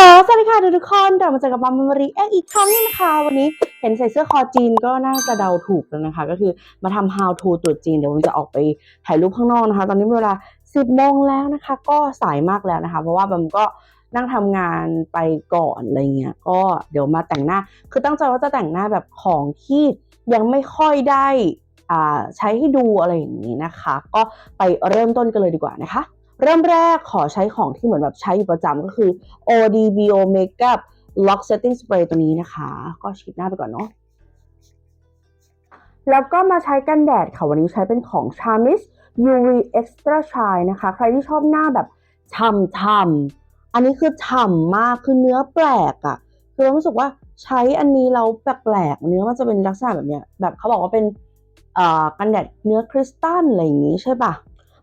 ลสวัสดีค่ะทุกๆคนกลับมาเจอกับบัมมารีแอกอีกครั้งนึงนะคะ วันนี้เห็นใส่เสื้อคอจีนก็น่าจะเดาถูกแล้วนะคะ ก็คือมาทำ how to ตรวจจีน เดี๋ยวมันจะออกไปถ่ายรูปข้างนอกนะคะ ตอนนี้เวลา 10โมงแล้วนะคะ ก็สายมากแล้วนะคะ เพราะว่าบัมก็นั่งทำงานไปก่อนอะไรเงี้ย ก็เดี๋ยวมาแต่งหน้า คือตั้งใจว่าจะแต่งหน้าแบบของที่ยังไม่ค่อยได้อ่าใช้ให้ดูอะไรอย่างนี้นะคะ ก็ไปเริ่มต้นกันเลยดีกว่านะคะ เริ่มแรกขอใช้ของที่เหมือนแบบใช้อยู่ประจำก็คือ ODBO Makeup Lock Setting Spray ตัวนี้นะคะ ก็ฉีดหน้าไปก่อนเนาะแล้วก็มาใช้กันแดดค่ะ วันนี้ใช้เป็นของ Charmis UV Extra Shine นะคะ ใครที่ชอบหน้าแบบฉ่ำๆอันนี้คือฉ่ำมากคือเนื้อแปลกอะ่ะคือเรารู้สึกว่าใช้อันนี้เราแปลกๆเนื้อมันจะเป็นลักษณะแบบเนี้ยแบบเขาบอกว่าเป็นเอ่อกันแดดเนื้อคริสตัลอะไรอย่างนี้ใช่ปะ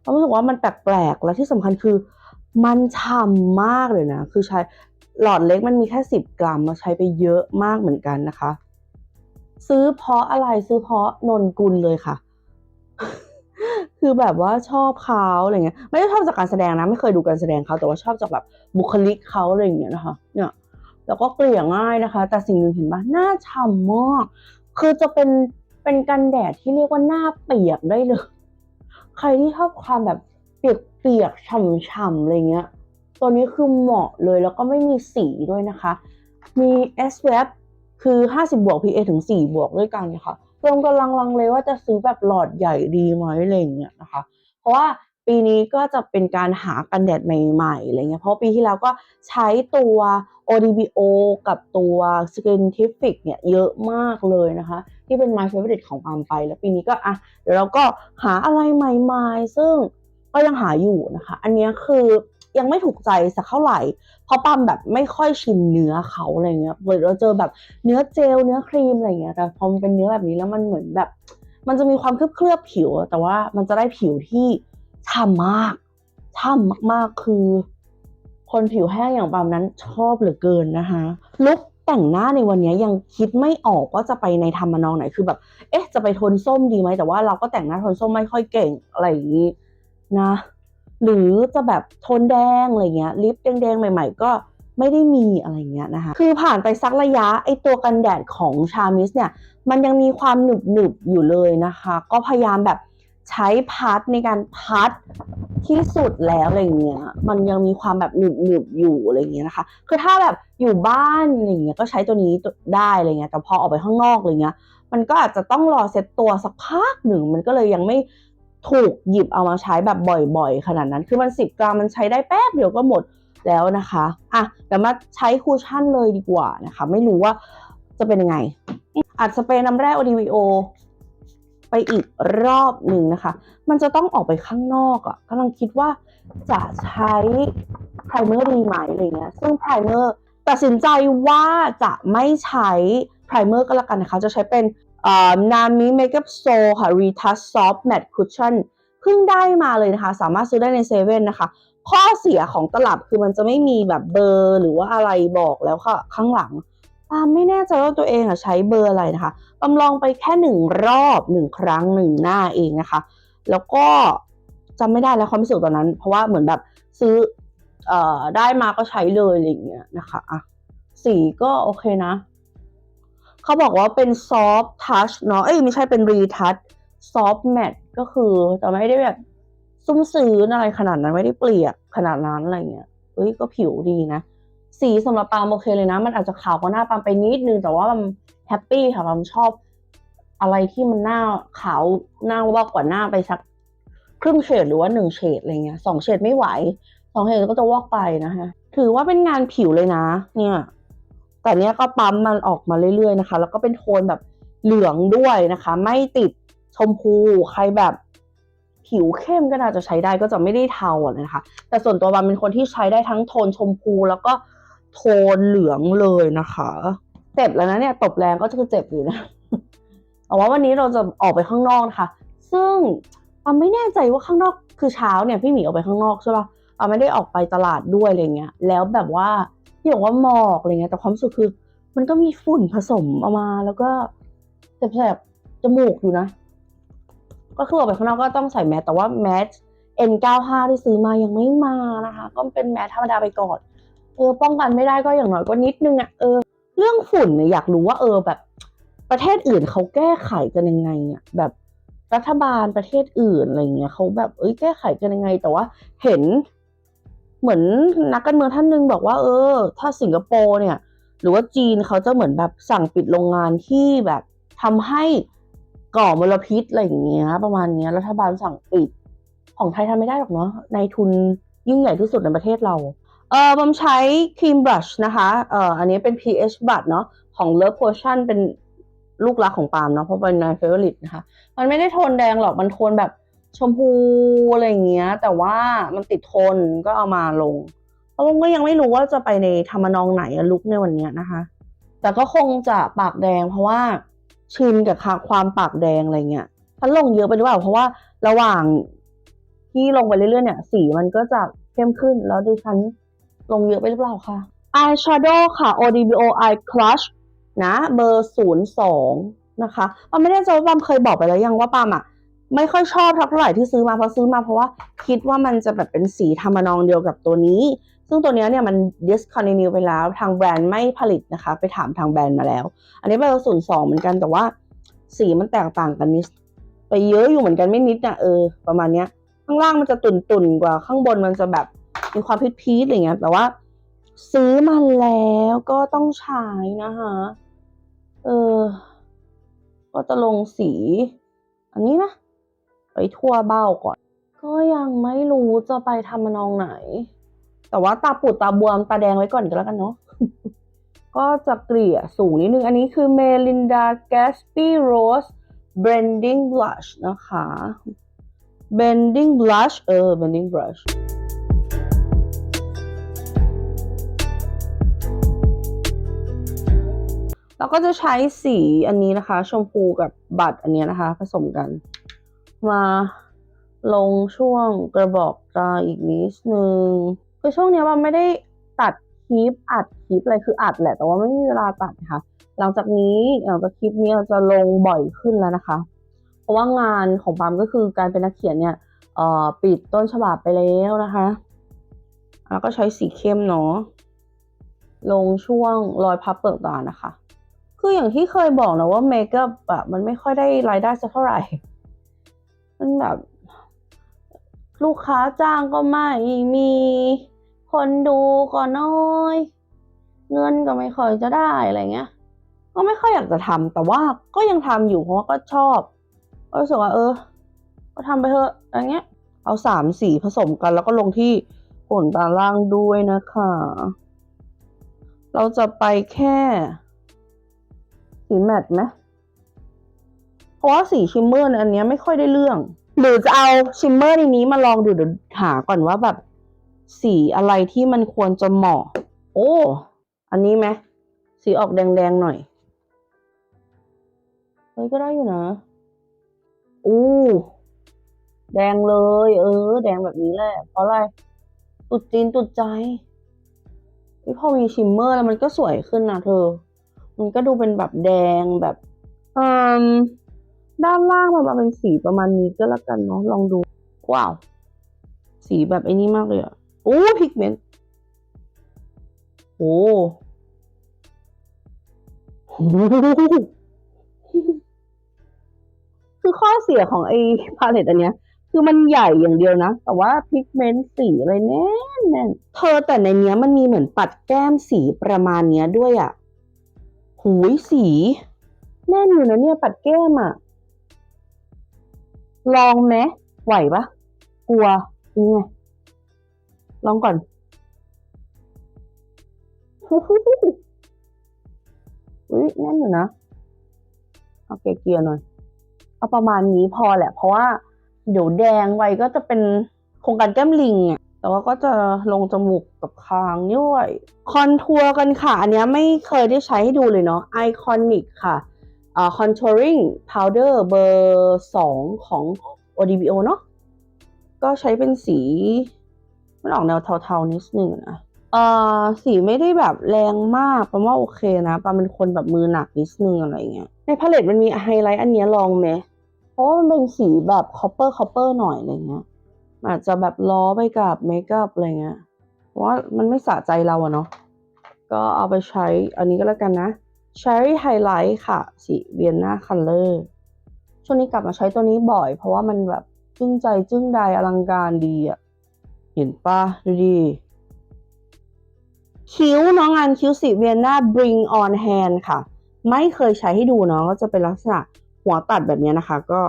เรารู้สึกว่ามันแปลกๆ และที่สำคัญคือมันฉ่ำมากเลยนะ คือใช้หลอดเล็กมันมีแค่สิบกรัมมาใช้ไปเยอะมากเหมือนกันนะคะ ซื้อเพราะอะไรซื้อเพราะนนกุลเลยค่ะ คือแบบว่าชอบเขาอะไรเงี้ย ไม่ได้ชอบจากการแสดงนะ ไม่เคยดูการแสดงเขาแต่ว่าชอบจากแบบบุคลิกเขาอะไรอย่างเงี้ยนะคะ เนี่ยแล้วก็เกลี่ยง่ายนะคะ แต่สิ่งหนึ่งเห็นปะหน้าฉ่ำมาก คือจะเป็นเป็นกันแดดที่เรียกว่าหน้าเปียกได้เลย ใครที่ชอบความแบบเปียกๆฉ่ำๆอะไรเงี้ย ตัวนี้คือเหมาะเลยแล้วก็ไม่มีสีด้วยนะคะ มี SPF คือ 50 บวก PA ถึง 4 บวกด้วยกันนะคะรวมกำลังลังเลยว่าจะซื้อแบบหลอดใหญ่ดีไหมอะไรเงี้ยนะคะ เพราะว่าปีนี้ก็จะเป็นการหากันแดดใหม่ๆอะไรเงี้ย เพราะปีที่แล้วก็ใช้ตัว ODBO กับตัว Skintific เนี่ยเยอะมากเลยนะคะ ที่เป็น my favorite ของปามไป แล้วปีนี้ก็อะเดี๋ยวเราก็หาอะไรใหม่ๆ ซึ่งก็ยังหาอยู่นะคะ อันนี้คือยังไม่ถูกใจสักเท่าไหร่ เพราะปั๊มแบบไม่ค่อยชินเนื้อเขาอะไรเงี้ยเราเจอแบบเนื้อเจลเนื้อครีมอะไรเงี้ย แต่พอมันเป็นเนื้อแบบนี้แล้วมันเหมือนแบบ มันจะมีความเคลือบๆผิว แต่ว่ามันจะได้ผิวที่ฉ่ำมากฉ่ำมากๆคือ คนผิวแห้งอย่างปามนั้นชอบเหลือเกินนะคะลุค แต่งหน้าในวันนี้ยังคิดไม่ออกว่าจะไปในทำมนองไหนคือแบบ เอ๊ะ จะไปโทนส้มดีไหมแต่ว่าเราก็แต่งหน้าโทนส้มไม่ค่อยเก่งอะไรอย่างนี้นะ หรือจะแบบโทนแดงอะไรเงี้ยลิปแดงๆใหม่ ๆ ก็ไม่ได้มีอะไรเงี้ยนะคะ คือผ่านไปสักระยะไอตัวกันแดดของชามิสเนี่ย มันยังมีความหนึบหนึบๆอยู่เลยนะคะ ก็พยายามแบบ ใช้พัดในการพัดที่สุดแล้วอะไรเงี้ย มันยังมีความแบบหนึบหนึบๆอยู่อะไรเงี้ยนะคะ คือถ้าแบบอยู่บ้านอะไรเงี้ยก็ใช้ตัวนี้ได้อะไรเงี้ย แต่พอออกไปข้างนอกอะไรเงี้ย มันก็อาจจะต้องรอเซ็ตตัวสักพักหนึ่ง มันก็เลยยังไม่ถูกหยิบเอามาใช้แบบบ่อยๆ ขนาดนั้น คือมันสิบกรัมมันใช้ได้แป๊บเดียวก็หมดแล้วนะคะ อะเดี๋ยวมาใช้คูชั่นเลยดีกว่านะคะ ไม่รู้ว่าจะเป็นยังไงอัดสเปรย์น้ำแร่ ODVO ไปอีกรอบหนึ่งนะคะ มันจะต้องออกไปข้างนอกอะ่ะกำลังคิดว่าจะใช้ไพรเมอร์ดีไหมอะไรเงี้ย ซึ่งไพรเมอร์ตัดสินใจว่าจะไม่ใช้ไพรเมอร์ก็แล้วกันนะคะ จะใช้เป็นนามิเมคอัพโซค่ะ Retouch Soft Matte Cushion เพิ่งได้มาเลยนะคะ สามารถซื้อได้ในเซเว่นนะคะ ข้อเสียของตลับคือมันจะไม่มีแบบเบอร์หรือว่าอะไรบอกแล้วค่ะ ข้างหลัง ปามไม่แน่ใจว่าตัวเองอะใช้เบอร์อะไรนะคะปามลองไปแค่หนึ่งรอบหนึ่งครั้งหนึ่งหน้าเองนะคะ แล้วก็จำไม่ได้แล้วความรู้สึกตอนนั้น เพราะว่าเหมือนแบบซื้อเอ่อได้มาก็ใช้เลยอะไรอย่างเงี้ยนะคะอะสีก็โอเคนะ เขาบอกว่าเป็น soft touch เนาะเอ้ยไม่ใช่เป็น retouch soft matte ก็คือแต่ไม่ได้แบบซุ่มซื้ออะไรขนาดนั้นไม่ได้เปลี่ยกขนาดนั้นอะไรเงี้ยเอ้ยก็ผิวดีนะ สีสำหรับปามโอเคเลยนะ มันอาจจะขาวกว่าหน้าปามไปนิดนึง แต่ว่ามันแฮปปี้ค่ะปามชอบอะไรที่มันหน้าขาวหน้าว่ากว่าหน้าไปสักครึ่งเฉดหรือว่าหนึ่งเฉดอะไรเงี้ยสองเฉดไม่ไหวสองเฉดก็จะวอกไปนะคะถือว่าเป็นงานผิวเลยนะ เนี่ย แต่เนี้ยก็ปั๊มมันออกมาเรื่อยๆนะคะ แล้วก็เป็นโทนแบบเหลืองด้วยนะคะ ไม่ติดชมพูใครแบบผิวเข้มก็น่าจะใช้ได้ก็จะไม่ได้เทาอะนะคะ แต่ส่วนตัวบันเป็นคนที่ใช้ได้ทั้งโทนชมพู แล้วก็ โทนเหลืองเลยนะคะ เจ็บแล้วนะเนี่ยตบแรงก็คือเจ็บอยู่นะแต่ว่าวันนี้เราจะออกไปข้างนอกนะคะ ซึ่งปันไม่แน่ใจว่าข้างนอกคือเช้าเนี่ยพี่หมีออกไปข้างนอกใช่ปะปันไม่ได้ออกไปตลาดด้วยอะไรเงี้ย แล้วแบบว่าที่บอกว่าหมอกอะไรเงี้ย แต่ความสึกคือ มันก็มีฝุ่นผสมออกมาแล้วก็แสบๆจมูกอยู่นะ ก็คือออกไปข้างนอกก็ต้องใส่แมสแต่ว่าแมส N95 ที่ซื้อมายังไม่มานะคะ ก็เป็นแมสธรรมดาไปก่อน เออป้องกันไม่ได้ก็อย่างน้อยก็นิดนึงอะเออ เรื่องฝุ่นเนี่ยอยากรู้ว่าเออแบบ ประเทศอื่นเขาแก้ไขกันยังไงอะแบบรัฐบาลประเทศอื่นอะไรเงี้ยเขาแบบเอ้ยแก้ไขกันยังไง แต่ว่าเห็น เหมือนนักการเมืองท่านหนึ่งบอกว่า เออ ถ้าสิงคโปร์เนี่ย หรือว่าจีนเขาจะเหมือนแบบสั่งปิดโรงงานที่แบบทำให้ก่อมลพิษอะไรอย่างเงี้ย ประมาณเนี้ย รัฐบาลสั่งปิด ของไทยทำไม่ได้หรอกเนาะในทุนยิ่งใหญ่ที่สุดในประเทศเรา เออผมใช้ครีมบลัชนะคะเอ่ออันนี้เป็น pH บัตเนาะของ Love Potion เป็นลูกรักของปาล์มเนาะเพราะเป็น my favorite นะคะ มันไม่ได้โทนแดงหรอกมันโทนแบบชมพูอะไรอย่างเงี้ย แต่ว่ามันติดโทนก็เอามาลงเพราะผมก็ยังไม่รู้ว่าจะไปในธรรมนองไหนลุกในวันเนี้ยนะคะ แต่ก็คงจะปากแดง เพราะว่าชินกับความปากแดงอะไรเงี้ยฉันลงเยอะไปหรือเปล่าเพราะว่าระหว่างที่ลงไปเรื่อยๆเนี่ย สีมันก็จะเข้มขึ้นแล้วดิฉัน ลงเยอะไปหรือเปล่าคะ eyeshadow ค่ะ ODBO Eye Crush นะเบอร์ศูนย์สองนะคะปามไม่ได้จะว่าปามเคยบอกไปแล้วยังว่าปามอะไม่ค่อยชอบเท่าไหร่ที่ซื้อมาเพราะซื้อมาเพราะว่าคิดว่ามันจะแบบเป็นสีธรรมนองเดียวกับตัวนี้ ซึ่งตัวนี้เนี่ยมัน discontinue ไปแล้วทางแบรนด์ไม่ผลิตนะคะ ไปถามทางแบรนด์มาแล้ว อันนี้เบอร์ศูนย์สองเหมือนกันแต่ว่าสีมันแตกต่างกันนิดไปเยอะอยู่เหมือนกันไม่นิดนะเออประมาณเนี้ยข้างล่างมันจะตุ่นๆกว่าข้างบนมันจะแบบ มีความพีชๆอะไรเงี้ยแต่ว่า ซื้อมาแล้วก็ต้องใช้นะคะเออ ก็จะลงสี อันนี้นะไปทั่วเบ้าก่อน ก็ยังไม่รู้จะไปทำมนองไหน แต่ว่าตาปูดตาบวมตาแดงไว้ก่อนก็แล้วกันเนาะก็จะเกลี่ยสูงนิดนึง อันนี้คือ Melinda Gatsby Rose Blending Blush นะคะ Blending Blush เออ Blending Blush เราก็จะใช้สีอันนี้นะคะ ชมพูกับบัตรอันนี้นะคะ ผสมกัน มาลงช่วงกระบอกตาอีกนิดนึงคือช่วงเนี้ยมันไม่ได้ตัดคลิปอัดคลิปอะไรคืออัดแหละ แต่ว่าไม่มีเวลาตัดนะคะหลังจากนี้หลังจากคลิปนี้เราจะลงบ่อยขึ้นแล้วนะคะ เพราะว่างานของปามก็คือการเป็นนักเขียนเนี่ยปิดต้นฉบับไปแล้วนะคะ แล้วก็ใช้สีเข้มเนาะลงช่วงรอยพับเปลือกตานะคะ คืออย่างที่เคยบอกนะว่าเมคอัพอะมันไม่ค่อยได้รายได้สักเท่าไหร่ มันแบบ ลูกค้าจ้างก็ไม่มี คนดูก็น้อย เงินก็ไม่ค่อยจะได้อะไรเงี้ย ก็ไม่ค่อยอยากจะทำแต่ว่าก็ยังทำอยู่เพราะว่าก็ชอบก็รู้สึกว่าเออ ก็ทำไปเถอะอะไรเงี้ย เอาสามสีผสมกันแล้วก็ลงที่ขนตาล่างด้วยนะคะ เราจะไปแค่ สีแมตต์ไหมเพราะว่าสีชิมเมอร์ในอันเนี้ยไม่ค่อยได้เรื่อง หรือจะเอาชิมเมอร์ในนี้มาลองดูเดี๋ยวหาก่อนว่าแบบ สีอะไรที่มันควรจะเหมาะ โอ้ อันนี้ไหมสีออกแดงๆหน่อยเฮ้ยก็ได้อยู่นะอู้แดงเลย เออ แดงแบบนี้แหละเพราะอะไรตุดจีนตุดใจพอมีชิมเมอร์แล้วมันก็สวยขึ้นนะเธอ มันก็ดูเป็นแบบแดงแบบอืมด้านล่างมันมาเป็นสีประมาณนี้ก็แล้วกันเนาะลองดู ว้าว สีแบบไอ้นี่มากเลยอะโอ้พิกเมนต์โอ้โหคือข้อเสียของไอ้พาเลตอันเนี้ย คือมันใหญ่อย่างเดียวนะ แต่ว่าพิกเมนต์สีอะไรแน่นแน่นเธอแต่ในเนี้ยมันมีเหมือนปัดแก้มสีประมาณเนี้ยด้วยอะ หูยสีแน่นอยู่นะเนี่ยปัดแก้มอะลองไหมไหวปะกลัวยังไงลองก่อนอุ้ยแน่นอยู่นะเอาเกลียร์หน่อยเอาประมาณนี้พอแหละ เพราะว่า เดี๋ยวแดงไว้ก็จะเป็นโครงการแก้มลิงอะ แต่ว่าก็จะลงจมูกกับคางด้วยคอนทัวร์กันค่ะ อันนี้ไม่เคยได้ใช้ให้ดูเลยเนาะไอคอนิกค่ะอ่า contouring powder เบอร์สองของ ODBO เนาะก็ใช้เป็นสี มันออกแนวเทาๆนิดนึงนะเอ่อสีไม่ได้แบบแรงมากปาว่าโอเคนะปาเป็นคนแบบมือหนักนิดนึงอะไรเงี้ยในพาเลตมันมีไฮไลท์อันนี้ลองไหมเพราะว่ามันเป็นสีแบบคอปเปอร์คอปเปอร์หน่อยอะไรเงี้ย อาจจะแบบล้อไปกับเมคอัพอะไรเงี้ยเพราะว่ามันไม่สะใจเราอะเนาะก็เอาไปใช้อันนี้ก็แล้วกันนะ Cherry Highlight ค่ะ สีเวียนนาคัลเลอร์ช่วงนี้กลับมาใช้ตัวนี้บ่อย เพราะว่ามันแบบจึ้งใจจึ้งใดอลังการดีอะเห็นปะดูดิคิ้วน้องงานคิ้วสีเวียนนา Bring on Hand ค่ะ ไม่เคยใช้ให้ดูเนาะก็จะเป็นลักษณะหัวตัดแบบนี้นะคะ ก็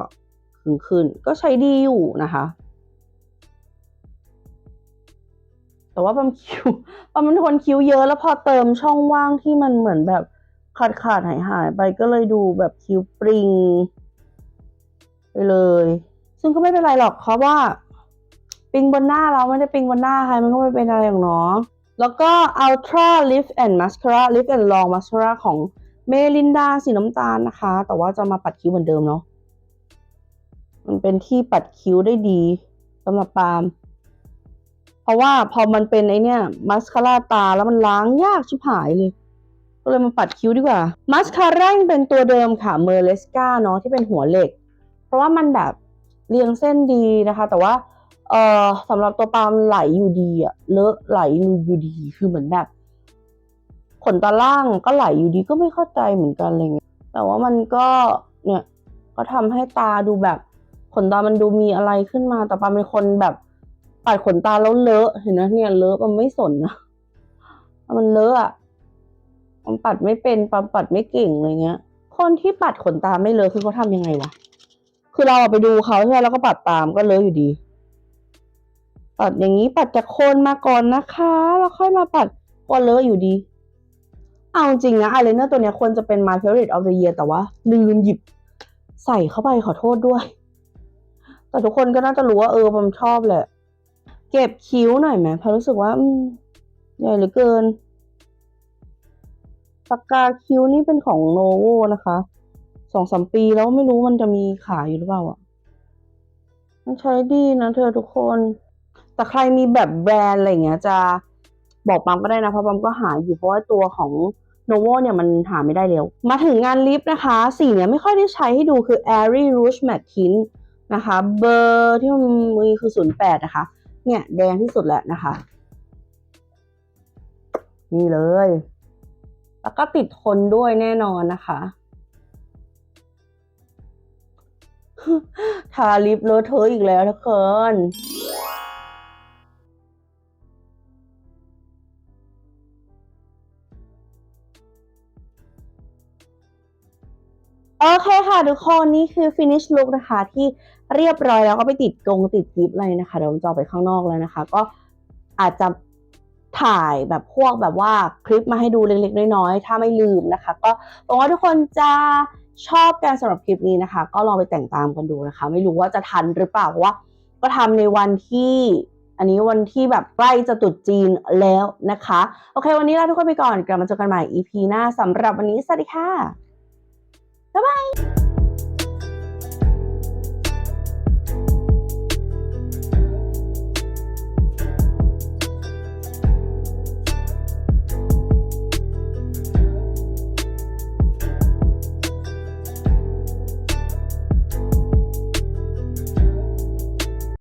ขึ้นขึ้นก็ใช้ดีอยู่นะคะ แต่ว่าปั๊มคิ้วปั๊มเป็นคนคิ้วเยอะแล้วพอเติมช่องว่างที่มันเหมือนแบบขาดขาดหายหายไปก็เลยดูแบบคิ้วปริงไปเลย ซึ่งก็ไม่เป็นไรหรอกเพราะว่า ปิงบนหน้าเราไม่ได้ปิงบนหน้าใครมันก็ไม่เป็นอะไรหรอกเนาะแล้วก็ Ultra Lift and Mascara Lift and Long Mascara ของเมลินดาสีน้ำตาลนะคะ แต่ว่าจะมาปัดคิ้วเหมือนเดิมเนาะมันเป็นที่ปัดคิ้วได้ดีสำหรับปาล์ม เพราะว่าพอมันเป็นไอเนี่ยมัสคาร่าตาแล้วมันล้างยากชิบหายเลย ก็เลยมาปัดคิ้วดีกว่ามัสคาร่าเป็นตัวเดิมค่ะเมอร์เลสกาเนาะที่เป็นหัวเหล็ก เพราะว่ามันแบบเรียงเส้นดีนะคะ แต่ว่าเอ่อสำหรับตัวปาล์มไหลอยู่ดีอะเลอะไหลอยู่ดีคือเหมือนแบบขนตาล่างก็ไหลอยู่ดีก็ไม่เข้าใจเหมือนกันอะไรเงี้ยแต่ว่ามันก็เนี่ยก็ทำให้ตาดูแบบขนตามันดูมีอะไรขึ้นมาแต่ปาเป็นคนแบบ ปัดขนตาแล้วเลอะเห็นไหมเนี่ยเลอะมันไม่สนนะมันเลอะอะมันปัดไม่เป็นปาปัดไม่เก่งอะไรเงี้ย คนที่ปัดขนตาไม่เลอะคือเขาทำยังไงวะคือเราไปดูเขาใช่ไหมแล้วก็ปัดตามก็เลอะอยู่ดีปัดอย่างนี้ปัดจากโคนมาก่อนนะคะ แล้วค่อยมาปัดก็เลอะอยู่ดี เอาจริงนะอายไลเนอร์ตัวเนี้ยควรจะเป็น my favorite of the year แต่ว่า ลืมหยิบใส่เข้าไปขอโทษด้วย แต่ทุกคนก็น่าจะรู้ว่าเออผมชอบแหละ เก็บคิ้วหน่อยไหมเพราะรู้สึกว่าใหญ่เหลือเกินปากกาคิ้วนี่เป็นของโนโวนะคะสองสามปีแล้วไม่รู้มันจะมีขายอยู่หรือเปล่าอะมันใช้ดีนะเธอทุกคน แต่ใครมีแบบแบรนด์อะไรเงี้ย จะบอกปั๊มก็ได้นะเพราะปั๊มก็หาอยู่เพราะว่าตัวของโนโวเนี่ยมันหาไม่ได้แล้ว มาถึงงานลิปนะคะ สีเนี่ยไม่ค่อยได้ใช้ให้ดูคือ Airy Rouge Matte Tint นะคะ เบอร์ที่มันมีคือ 08 นะคะ เนี่ย แดงที่สุดแหละนะคะ นี่เลย แล้วก็ติดทนด้วยแน่นอนนะคะทาลิปเลอะเทอะอีกแล้วทุกคน โอเคค่ะทุกคนนี่คือ finish look นะคะ ที่เรียบร้อยแล้วก็ไปติดกงติดกิฟต์เลยนะคะเดี๋ยวผมจะออกไปข้างนอกแล้วนะคะ ก็อาจจะถ่ายแบบพวกแบบว่าคลิปมาให้ดูเล็กๆน้อยๆถ้าไม่ลืมนะคะ ก็หวังว่าทุกคนจะชอบกันสำหรับคลิปนี้นะคะ ก็ลองไปแต่งตามกันดูนะคะ ไม่รู้ว่าจะทันหรือเปล่าเพราะว่า ก็ทำในวันที่ อันนี้วันที่แบบใกล้จะตรุษจีนแล้วนะคะ โอเค วันนี้ลาทุกคนไปก่อนกลับมาเจอกันใหม่ EP หน้าสำหรับวันนี้สวัสดีค่ะ Bye-bye.